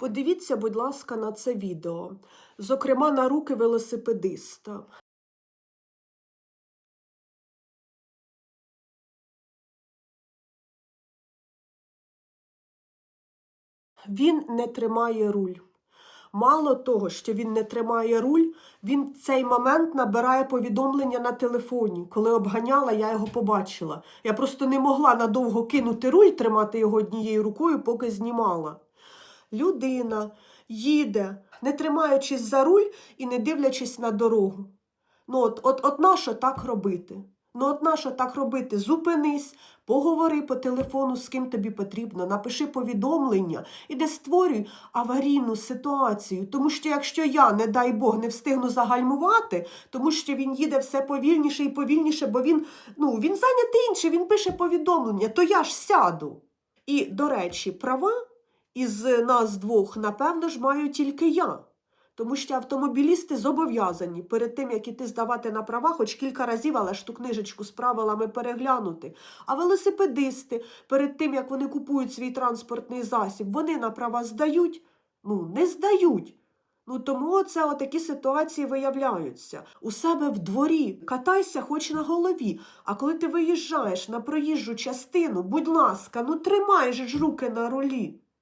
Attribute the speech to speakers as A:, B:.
A: Подивіться, будь ласка, на це відео, зокрема на руки велосипедиста. Він не тримає руль. Мало того, що він не тримає руль, він в цей момент набирає повідомлення на телефоні. Коли обганяла, я його побачила. Я просто не могла надовго кинути руль, тримати його однією рукою, поки знімала. Людина їде, не тримаючись за руль і не дивлячись на дорогу. Ну, от, от, от нащо так робити? Ну, от нащо так робити? Зупинись, поговори по телефону, з ким тобі потрібно, напиши повідомлення і не створюй аварійну ситуацію. Тому що якщо я, не дай Бог, не встигну загальмувати, тому що він їде все повільніше і повільніше, бо він, ну, він зайнятий іншим, він пише повідомлення, то я ж сяду. І, до речі, права із нас двох, напевно ж, маю тільки я. Тому що автомобілісти зобов'язані перед тим, як іти здавати на права, хоч кілька разів, але ж ту книжечку з правилами переглянути. А велосипедисти перед тим, як вони купують свій транспортний засіб, вони на права здають? Ну, не здають. Ну тому це отакі ситуації виявляються. У себе в дворі катайся хоч на голові. А коли ти виїжджаєш на проїжджу частину, будь ласка, ну тримай ж руки на рулі.